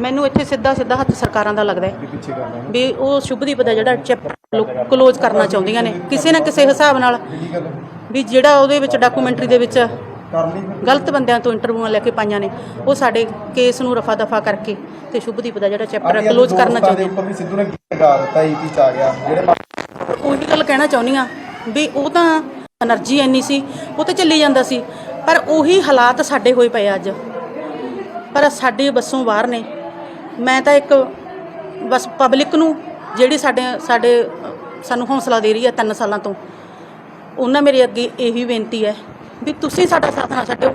ਮੈਨੂੰ ਇੱਥੇ ਸਿੱਧਾ ਸਿੱਧਾ ਹੱਥ ਸਰਕਾਰਾਂ ਦਾ ਲੱਗਦਾ ਵੀ ਉਹ ਸ਼ੁਭਦੀਪ ਦਾ ਜਿਹੜਾ ਚੈਪਟਰ ਕਲੋਜ਼ ਕਰਨਾ ਚਾਹੁੰਦੀਆਂ ਨੇ ਕਿਸੇ ਨਾ ਕਿਸੇ ਹਿਸਾਬ ਨਾਲ ਵੀ ਜਿਹੜਾ ਉਹਦੇ ਵਿੱਚ ਡਾਕੂਮੈਂਟਰੀ ਦੇ ਵਿੱਚ ਗਲਤ ਬੰਦਿਆਂ ਤੋਂ ਇੰਟਰਵਿਊਆਂ ਲੈ ਕੇ ਪਾਈਆਂ ਨੇ ਉਹ ਸਾਡੇ ਕੇਸ ਨੂੰ ਰਫਾ ਦਫਾ ਕਰਕੇ ਤੇ ਸ਼ੁਭਦੀਪ ਦਾ ਜਿਹੜਾ ਚੈਪਟਰ ਕਲੋਜ਼ ਕਰਨਾ ਚਾਹੁੰਦੇ ਉੱਪਰ ਵੀ ਸਿੱਧੂ ਨੇ ਗਾ ਦਿੱਤਾ ਹੀ ਕੀ ਚਾ ਗਿਆ। ਜਿਹੜੇ ਉਹੀ ਗੱਲ ਕਹਿਣਾ ਚਾਹੁੰਦੀ ਆ ਵੀ ਉਹ ਤਾਂ એનર્ਜੀ ਐਨੀ ਸੀ ਉਹ ਤਾਂ ਚੱਲੀ ਜਾਂਦਾ ਸੀ ਪਰ ਉਹੀ ਹਾਲਾਤ ਸਾਡੇ ਹੋਏ ਪਏ ਅੱਜ। ਪਰ ਸਾਡੇ ਬੱਸੋਂ ਬਾਹਰ ਨੇ। ਮੈਂ ਤਾਂ ਇੱਕ ਬਸ ਪਬਲਿਕ ਨੂੰ ਜਿਹੜੀ ਸਾਡੇ ਸਾਡੇ, ਸਾਨੂੰ ਹੌਸਲਾ ਦੇ ਰਹੀ ਹੈ ਤਿੰਨ ਸਾਲਾਂ ਤੋਂ, ਉਹਨਾਂ ਮੇਰੇ ਅੱਗੇ ਇਹੀ ਬੇਨਤੀ ਹੈ ਵੀ ਤੁਸੀਂ ਸਾਡਾ ਸਾਥ ਨਾ ਛੱਡਿਓ।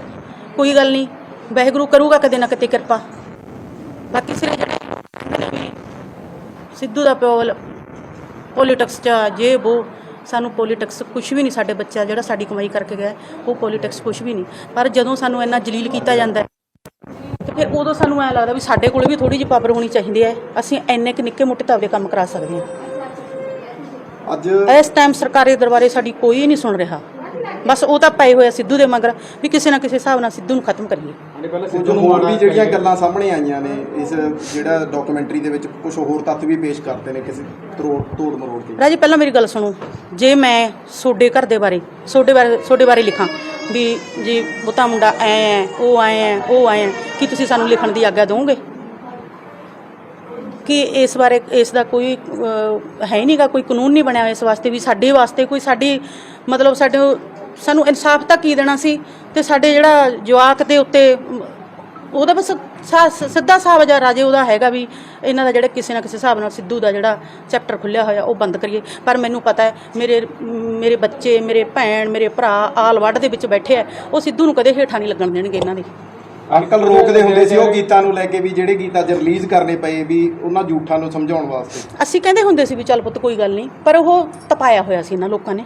ਕੋਈ ਗੱਲ ਨਹੀਂ, ਵਾਹਿਗੁਰੂ ਕਰੂਗਾ ਕਦੇ ਨਾ ਕਦੇ ਕਿਰਪਾ। ਬਾਕੀ ਸਿਰੇ ਜਿਹੜੇ ਵੀ ਸਿੱਧੂ ਦਾ ਪਿਓ ਪੋਲੀਟਿਕਸ ਚ ਜੇ ਉਹ ਸਾਨੂੰ ਪੋਲੀਟਿਕਸ ਕੁਝ ਵੀ ਨਹੀਂ ਸਾਡੇ ਬੱਚਾ ਜਿਹੜਾ ਸਾਡੀ ਕਮਾਈ ਕਰਕੇ ਗਿਆ, ਉਹ ਪੋਲੀਟਿਕਸ ਕੁਝ ਵੀ ਨਹੀਂ। ਪਰ ਜਦੋਂ ਸਾਨੂੰ ਇੰਨਾ ਜਲੀਲ ਕੀਤਾ ਜਾਂਦਾ ਫਿਰ ਉਦੋਂ ਸਾਨੂੰ ਐ ਲੱਗਦਾ ਵੀ ਸਾਡੇ ਕੋਲ ਵੀ ਥੋੜੀ ਜਿਹੀ ਪਾਵਰ ਹੋਣੀ ਚਾਹੀਦੀ ਹੈ। ਅਸੀਂ ਇੰਨੇ ਕਿ ਨਿੱਕੇ ਮੋਟੇ ਤਾਂ ਆਪਦੇ ਕੰਮ ਕਰਾ ਸਕਦੇ ਅੱਜ ਹਾਂ ਇਸ ਟਾਈਮ ਸਰਕਾਰੀ ਦਰਬਾਰੇ ਸਾਡੀ ਕੋਈ ਨਹੀਂ ਸੁਣ ਰਿਹਾ। ਬਸ ਉਹ ਤਾਂ ਪਏ ਹੋਇਆ ਸਿੱਧੂ ਦੇ ਮਗਰ ਵੀ ਕਿਸੇ ਨਾ ਕਿਸੇ ਹਿਸਾਬ ਨਾਲ ਸਿੱਧੂ ਨੂੰ ਖਤਮ ਕਰੀਏ। ਕੁਝ ਹੋਰ ਵੀ ਜਿਹੜੀਆਂ ਗੱਲਾਂ ਸਾਹਮਣੇ ਆਈਆਂ ਨੇ ਇਸ ਜਿਹੜਾ ਡਾਕੂਮੈਂਟਰੀ ਦੇ ਵਿੱਚ ਕੁਝ ਹੋਰ ਤੱਥ ਵੀ ਪੇਸ਼ ਕਰਦੇ ਨੇ ਕਿਸੇ ਤਰੋੜ ਤੋੜ ਮਰੋੜ ਕੇ। ਰਾਜੀ ਪਹਿਲਾਂ ਮੇਰੀ ਗੱਲ ਸੁਣੋ। ਜੇ ਮੈਂ ਸੋਡੇ ਘਰ ਦੇ ਬਾਰੇ ਸੋਡੇ ਬਾਰੇ ਸੋਡੇ ਬਾਰੇ ਲਿਖਾਂ ਵੀ ਜੀ ਬੁੱਤਾ ਮੁੰਡਾ ਐ ਐ ਉਹ ਐ ਐ ਉਹ ਐ ਐ, ਕੀ ਤੁਸੀਂ ਸਾਨੂੰ ਲਿਖਣ ਦੀ ਆਗਿਆ ਦਿਓਗੇ ਕਿ ਇਸ ਬਾਰੇ ਇਸ ਦਾ ਕੋਈ ਅਹ, ਹੈ ਨਹੀਂਗਾ ਕੋਈ ਕਾਨੂੰਨ ਨਹੀਂ ਬਣਿਆ ਇਸ ਵਾਸਤੇ ਵੀ ਸਾਡੇ ਵਾਸਤੇ ਕੋਈ ਸਾਡੀ ਮਤਲਬ ਸਾਡੇ ਸਾਨੂੰ ਇਨਸਾਫ ਤਾਂ ਕੀ ਦੇਣਾ ਸੀ? ਤੇ ਸਾਡੇ ਜਿਹੜਾ ਜਵਾਕ ਦੇ ਉੱਤੇ ਉਹਦਾ ਬਸ ਸਾ- ਸਿੱਧਾ ਹਿਸਾਬ ਜਾਂ ਰਾਜੇ ਉਹਦਾ ਹੈਗਾ ਵੀ ਇਹਨਾਂ ਦਾ ਜਿਹੜਾ ਕਿਸੇ ਨਾ ਕਿਸੇ ਹਿਸਾਬ ਨਾਲ ਸਿੱਧੂ ਦਾ ਜਿਹੜਾ ਚੈਪਟਰ ਖੁੱਲਿਆ ਹੋਇਆ ਉਹ ਬੰਦ ਕਰੀਏ। ਪਰ ਮੈਨੂੰ ਪਤਾ ਹੈ ਮੇਰੇ ਮੇਰੇ ਬੱਚੇ ਮੇਰੇ ਭੈਣ ਮੇਰੇ ਭਰਾ ਆਲ ਵੱਡ ਦੇ ਵਿੱਚ ਬੈਠੇ ਆ ਉਹ ਸਿੱਧੂ ਨੂੰ ਕਦੇ ਹੇਠਾਂ ਨਹੀਂ ਲੱਗਣ ਦੇਣਗੇ ਇਹਨਾਂ ਦੇ। ਅੰਕਲ ਰੋਕਦੇ ਹੁੰਦੇ ਸੀ ਉਹ ਗੀਤਾਂ ਨੂੰ ਲੈ ਕੇ ਵੀ ਜਿਹੜੇ ਗੀਤ ਅੱਜ ਰਿਲੀਜ਼ ਕਰਨੇ ਪਏ ਵੀ ਉਹਨਾਂ ਝੂਠਾਂ ਨੂੰ ਸਮਝਾਉਣ ਵਾਸਤੇ। ਅਸੀਂ ਕਹਿੰਦੇ ਹੁੰਦੇ ਸੀ ਵੀ ਚੱਲ ਪੁੱਤ ਕੋਈ ਗੱਲ ਨਹੀਂ ਪਰ ਉਹ ਤਪਾਇਆ ਹੋਇਆ ਸੀ ਇਹਨਾਂ ਲੋਕਾਂ ਨੇ।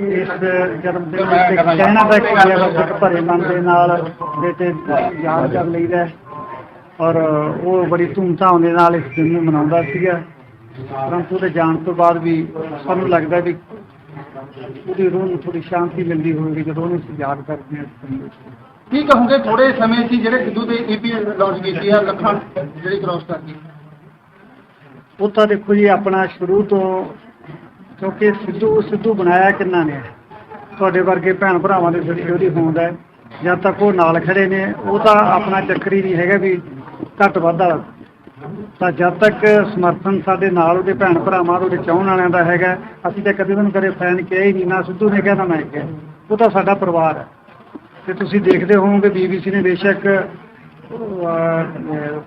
ਇਸ ਜਨਮ ਦਿਨ ਉੱਤੇ ਕਹਿਣਾ ਤਾਂ ਕੀ ਹੈ ਬਸ ਇੱਕ ਭਰੇ ਮਨ ਦੇ ਨਾਲ ਬੇਟੇ ਯਾਦ ਕਰ ਲਈਦਾ ਹੈ। ਔਰ ਉਹ ਬੜੀ ਧੂਮਧਾਮ ਦੇ ਨਾਲ ਇਸ ਦਿਨ ਨੂੰ ਮਨਾਉਂਦਾ ਸੀਗਾ ਪਰੰਤੂ ਉਹਦੇ ਜਾਣ ਤੋਂ ਬਾਅਦ ਵੀ ਸਾਨੂੰ ਲੱਗਦਾ ਵੀ ਉਹਦੀ ਰੂਹ ਨੂੰ ਥੋੜੀ ਸ਼ਾਂਤੀ ਮਿਲਦੀ ਹੋਵੇਗੀ ਜਦੋਂ ਉਹਨੂੰ ਯਾਦ ਕਰਦੇ ਹਾਂ। ਕੀ ਕਹੋਗੇ ਥੋੜੇ ਸਮੇਂ ਸੀ ਜਿਹੜੇ ਸਿੱਧੂ ਦੇ ਈਪੀ ਲਾਂਚ ਕੀਤੀ ਆ ਲੱਖਾਂ ਜਿਹੜੀ ਕ੍ਰੋਸ ਕਰ ਗਈ ਉਹ ਤਾਂ ਦੇਖੋ ਜੀ ਆਪਣਾ ਸ਼ੁਰੂ ਤੋਂ ਕਿਉਂਕਿ ਸਿੱਧੂ ਸਿੱਧੂ ਬਣਾਇਆ ਕਿੰਨਾ ਨੇ? ਤੁਹਾਡੇ ਵਰਗੇ ਭੈਣ ਭਰਾਵਾਂ ਦੇ ਜਿਹੜੀ ਉਹਦੀ ਹੋਂਦ ਹੈ। ਜਦ ਤੱਕ ਉਹ ਨਾਲ ਖੜੇ ਨੇ, ਉਹ ਤਾਂ ਆਪਣਾ ਚੱਕਰੀ ਨਹੀਂ ਹੈਗਾ ਵੀ ਘੱਟ ਵੱਧ ਵਾਲਾ। ਤਾਂ ਜਦ ਤੱਕ ਸਮਰਥਨ ਸਾਡੇ ਨਾਲ ਉਹਦੇ ਭੈਣ ਭਰਾਵਾਂ ਦਾ ਉਹਦੇ ਚਾਹਣ ਵਾਲਿਆਂ ਦਾ ਹੈਗਾ, ਅਸੀਂ ਤਾਂ ਕਦੇ ਉਹਨੂੰ ਕਦੇ ਫੈਨ ਕਿਹਾ ਹੀ ਨਹੀਂ, ਨਾ ਸਿੱਧੂ ਨੇ ਕਿਹਾ, ਨਾ ਮੈਂ ਕਿਹਾ। ਉਹ ਤਾਂ ਸਾਡਾ ਪਰਿਵਾਰ ਹੈ। ਤੇ ਤੁਸੀਂ ਦੇਖਦੇ ਹੋਵੋਗੇ ਬੀਬੀਸੀ ਨੇ ਬੇਸ਼ੱਕ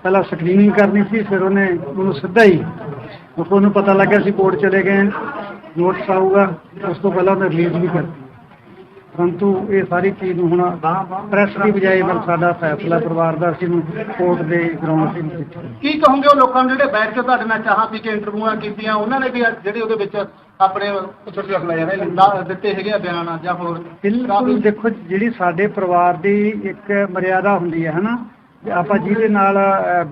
ਪਹਿਲਾਂ ਸਕਰੀਨਿੰਗ ਕਰਨੀ ਸੀ, ਫਿਰ ਉਹਨੇ ਉਹਨੂੰ ਸਿੱਧਾ ਹੀ, ਉਹਨੂੰ ਪਤਾ ਲੱਗਿਆ ਸੀ ਬੋਰਡ ਚਲੇ ਗਏ। ਨੋਟਿਸ ਆਊਗਾ ਉਸ ਤੋਂ ਪਹਿਲਾਂ ਉਹਨੇ ਰਿਲੀਜ਼ ਵੀ ਕਰਤੀ ਪਰੰਤੂ ਇਹ ਸਾਰੀ ਚੀਜ਼ ਨੂੰ ਹੁਣ ਪ੍ਰੈਸ ਦੀ ਬਜਾਏ ਮਤਲਬ ਸਾਡਾ ਫੈਸਲਾ ਪਰਿਵਾਰ ਦਾ ਅਸੀਂ ਨੂੰ ਕੋਰਟ ਦੇ ਗਰਾਊਂਡ ਤੇ ਨਹੀਂ ਕੀ ਕਹੋਗੇ ਉਹ ਲੋਕਾਂ ਨੂੰ ਜਿਹੜੇ ਬੈਠ ਕੇ ਤੁਹਾਡੇ ਨਾਲ ਚਾਹਾਂ ਪੀ ਕੇ ਇੰਟਰਵਿਊਆਂ ਕੀਤੀਆਂ ਉਹਨਾਂ ਨੇ ਵੀ ਜਿਹੜੇ ਉਹਦੇ ਵਿੱਚ ਆਪਣੇ ਛੋਟੇ ਛੋਟੇ ਲੈ ਜਾਣੇ ਲਾ- ਦਿੱਤੇ ਹੈਗੇ ਆ ਬਿਆਨ ਜਾਂ ਹੋਰ? ਬਿਲਕੁਲ ਦੇਖੋ ਜਿਹੜੀ ਸਾਡੇ ਪਰਿਵਾਰ ਦੀ ਇੱਕ ਮਰਿਆਦਾ ਹੁੰਦੀ ਹੈ ਹਨਾ ਆਪਾਂ ਜਿਹਦੇ ਨਾਲ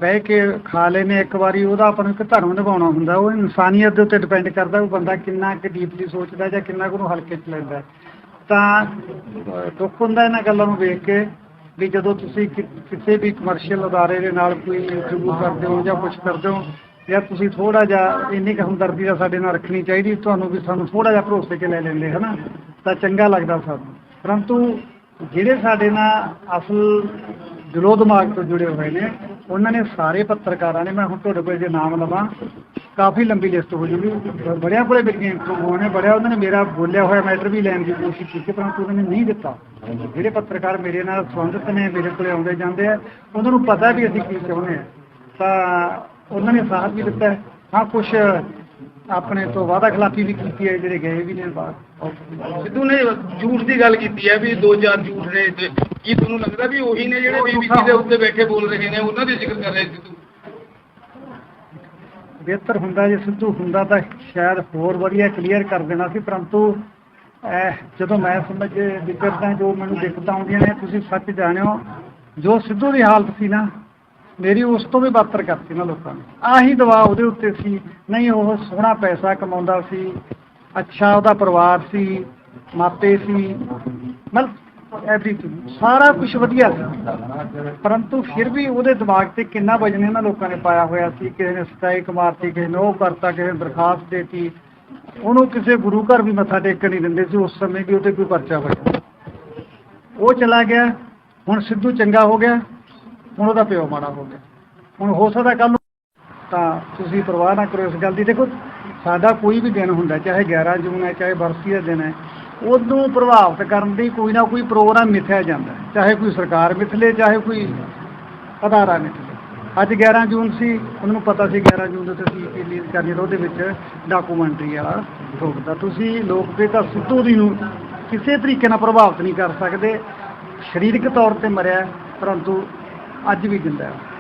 ਬਹਿ ਕੇ ਖਾ ਲੈਨੇ ਇੱਕ ਵਾਰੀ, ਉਹਦਾ ਆਪਾਂ ਨੂੰ ਇੱਕ ਧਰਮ ਨਿਭਾਉਣਾ ਹੁੰਦਾ। ਉਹ ਇਨਸਾਨੀਅਤ ਦੇ ਉੱਤੇ ਡਿਪੈਂਡ ਕਰਦਾ ਉਹ ਬੰਦਾ ਕਿੰਨਾ ਕੁ ਡੀਪਲੀ ਸੋਚਦਾ ਜਾਂ ਕਿੰਨਾ ਨੂੰ ਹਲਕੇ ਚ ਲੈਂਦਾ। ਤਾਂ ਦੁੱਖ ਹੁੰਦਾ ਇਹਨਾਂ ਗੱਲਾਂ ਨੂੰ ਵੇਖ ਕੇ ਵੀ ਜਦੋਂ ਤੁਸੀਂ ਕਿਸੇ ਵੀ ਕਮਰਸ਼ੀਅਲ ਅਦਾਰੇ ਦੇ ਨਾਲ ਕੋਈ ਇੰਟਰਵਿਊ ਕਰਦੇ ਹੋ ਜਾਂ ਕੁਝ ਕਰਦੇ ਹੋ, ਜਾਂ ਤੁਸੀਂ ਥੋੜਾ ਜਿਹਾ ਇੰਨੀ ਕੁ ਹਮਦਰਦੀ ਦਾ ਸਾਡੇ ਨਾਲ ਰੱਖਣੀ ਚਾਹੀਦੀ, ਤੁਹਾਨੂੰ ਵੀ ਸਾਨੂੰ ਥੋੜਾ ਜਿਹਾ ਭਰੋਸੇ 'ਚ ਲੈ ਲੈਂਦੇ, ਹਨਾ? ਤਾਂ ਚੰਗਾ ਲੱਗਦਾ ਸਾਨੂੰ। ਪਰੰਤੂ ਜਿਹੜੇ ਸਾਡੇ ਨਾਲ ਅਸਲ ਦਿਲੋਂ ਦਿਮਾਗ ਤੋਂ ਜੁੜੇ ਹੋਏ ਨੇ, ਉਹਨਾਂ ਨੇ ਸਾਰੇ ਪੱਤਰਕਾਰਾਂ ਨੇ, ਮੈਂ ਹੁਣ ਤੁਹਾਡੇ ਕੋਲ ਜੇ ਨਾਮ ਲਵਾਂ, ਕਾਫੀ ਲੰਬੀ ਲਿਸਟ ਹੋ ਜੂਗੀ। ਬੜਿਆਂ ਕੋਲੇ ਮੇਰੀਆਂ ਇੰਟਰਵਿਊ ਨੇ, ਬੜਿਆ ਉਹਨਾਂ ਨੇ ਮੇਰਾ ਬੋਲਿਆ ਹੋਇਆ ਮੈਟਰ ਵੀ ਲੈਣ ਦੀ ਕੋਸ਼ਿਸ਼ ਕੀਤੀ, ਪਰੰਤੂ ਉਹਨਾਂ ਨੇ ਨਹੀਂ ਦਿੱਤਾ। ਜਿਹੜੇ ਪੱਤਰਕਾਰ ਮੇਰੇ ਨਾਲ ਸੰਬੰਧਿਤ ਨੇ, ਮੇਰੇ ਕੋਲੇ ਆਉਂਦੇ ਜਾਂਦੇ ਆ, ਉਹਨਾਂ ਨੂੰ ਪਤਾ ਵੀ ਅਸੀਂ ਕੀ ਚਾਹੁੰਦੇ ਆ। ਤਾਂ ਉਹਨਾਂ ਨੇ ਸਾਥ ਵੀ ਦਿੱਤਾ ਹਾਂ। ਕੁਝ ਆਪਣੇ ਤੋਂ ਵਾਅਦਾ ਖਿਲਾਫੀ ਵੀ ਕੀਤੀ ਹੈ, ਜਿਹੜੇ ਗਏ ਵੀ ਨੇ ਬਾਹਰ। ਸਿੱਧੂ ਨੇ ਝੂਠ ਦੀ ਗੱਲ ਕੀਤੀ ਹੈ ਵੀ ਦੋ ਚਾਰ ਝੂਠ ਨੇ ਕੀ ਤੁਹਾਨੂੰ ਲੱਗਦਾ ਵੀ ਉਹੀ ਨੇ ਜਿਹੜੇ ਬੀਬੀਸੀ ਦੇ ਉੱਤੇ ਬੈਠੇ ਬੋਲ ਰਹੇ ਨੇ ਉਹਨਾਂ ਦੇ ਜ਼ਿਕਰ ਕਰ ਰਹੇ ਸਿੱਧੂ ਬਿਹਤਰ ਹੁੰਦਾ ਜੇ ਸਿੱਧੂ ਹੁੰਦਾ ਤਾਂ ਸ਼ਾਇਦ ਹੋਰ ਵਧੀਆ ਕਲੀਅਰ ਕਰ ਦੇਣਾ ਸੀ ਪਰੰਤੂ ਜਦੋਂ ਮੈਂ ਸਮਝ ਵਿਚਰਦਾ ਜੋ ਮੈਨੂੰ ਦਿੱਕਤਾਂ ਆਉਂਦੀਆਂ ਨੇ ਤੁਸੀਂ ਸੱਚ ਜਾਣਿਓ ਜੋ ਸਿੱਧੂ ਦੀ ਹਾਲਤ ਸੀ ਨਾ ਮੇਰੀ ਉਸ ਤੋਂ ਵੀ ਬਦਤਰ ਕਰਤੀ ਨਾ ਲੋਕਾਂ ਨੇ। ਆਹੀ ਦਵਾ ਉਹਦੇ ਉੱਤੇ ਸੀ। ਨਹੀਂ ਉਹ ਸੋਹਣਾ ਪੈਸਾ ਕਮਾਉਂਦਾ ਸੀ ਅੱਛਾ ਉਹਦਾ ਪਰਿਵਾਰ ਸੀ ਮਾਪੇ ਸੀ ਮਤਲਬ ਐਵਰੀਥਿੰਗ ਸਾਰਾ ਕੁਝ ਵਧੀਆ ਸੀ। ਪਰੰਤੂ ਫਿਰ ਵੀ ਉਹਦੇ ਦਿਮਾਗ ਤੇ ਕਿੰਨਾ ਵਜਨ ਇਹਨਾਂ ਲੋਕਾਂ ਨੇ ਪਾਇਆ ਹੋਇਆ ਸੀ। ਕਿਸੇ ਨੇ ਸਟ੍ਰਾਈਕ ਮਾਰਤੀ, ਕਿਸੇ ਨੇ ਉਹ ਕਰਤਾ, ਕਿਸੇ ਨੇ ਦਰਖਾਸਤ ਦੇਤੀ। ਉਹਨੂੰ ਕਿਸੇ ਗੁਰੂ ਘਰ ਵੀ ਮੱਥਾ ਟੇਕਣ ਨਹੀਂ ਦਿੰਦੇ ਸੀ। ਉਸ ਸਮੇਂ ਵੀ ਉਹਤੇ ਕੋਈ ਪਰਚਾ ਹੋਇਆ ਉਹ ਚਲਾ ਗਿਆ। ਹੁਣ ਸਿੱਧੂ ਚੰਗਾ ਹੋ ਗਿਆ। ਹੁਣ ਉਹਦਾ ਪਿਓ ਮਾੜਾ ਹੋ ਗਿਆ। ਹੁਣ ਹੋ ਸਕਦਾ ਕੱਲ ਤਾਂ ਤੁਸੀਂ ਪਰਵਾਹ ਨਾ ਕਰੋ ਇਸ ਗੱਲ ਦੀ। ਦੇਖੋ, ਸਾਡਾ ਕੋਈ ਵੀ ਦਿਨ ਹੁੰਦਾ, ਚਾਹੇ 11 ਜੂਨ ਹੈ, ਚਾਹੇ ਬਰਸੀ ਦਾ ਦਿਨ ਹੈ ਉਹਨੂੰ ਪ੍ਰਭਾਵਿਤ ਕਰਨ ਲਈ ਕੋਈ ਨਾ ਕੋਈ ਪ੍ਰੋਗਰਾਮ ਮਿਥਿਆ ਜਾਂਦਾ ਚਾਹੇ ਕੋਈ ਸਰਕਾਰ ਮਿਥਲੇ, ਚਾਹੇ ਕੋਈ ਅਦਾਰਾ ਮਿਥਲੇ। ਅੱਜ 11 ਜੂਨ ਸੀ, ਉਹਨਾਂ ਨੂੰ ਪਤਾ ਸੀ 11 ਜੂਨ ਦੇ ਅਸੀਂ ਰਿਲੀਜ਼ ਕਰਨੀ ਤਾਂ ਉਹਦੇ ਵਿੱਚ ਡਾਕੂਮੈਂਟਰੀ ਵਾਲਾ ਠੋਕਦਾ ਤੁਸੀਂ ਲੋਕਪ੍ਰਿਯਤਾ ਸਿੱਧੂ ਦੀ ਨੂੰ ਕਿਸੇ ਤਰੀਕੇ ਨਾਲ ਪ੍ਰਭਾਵਿਤ ਨਹੀਂ ਕਰ ਸਕਦੇ। ਸਰੀਰਕ ਤੌਰ ਤੇ ਮਰਿਆ ਪਰੰਤੂ ਅੱਜ ਵੀ ਜਿੰਦਾ ਹੈ।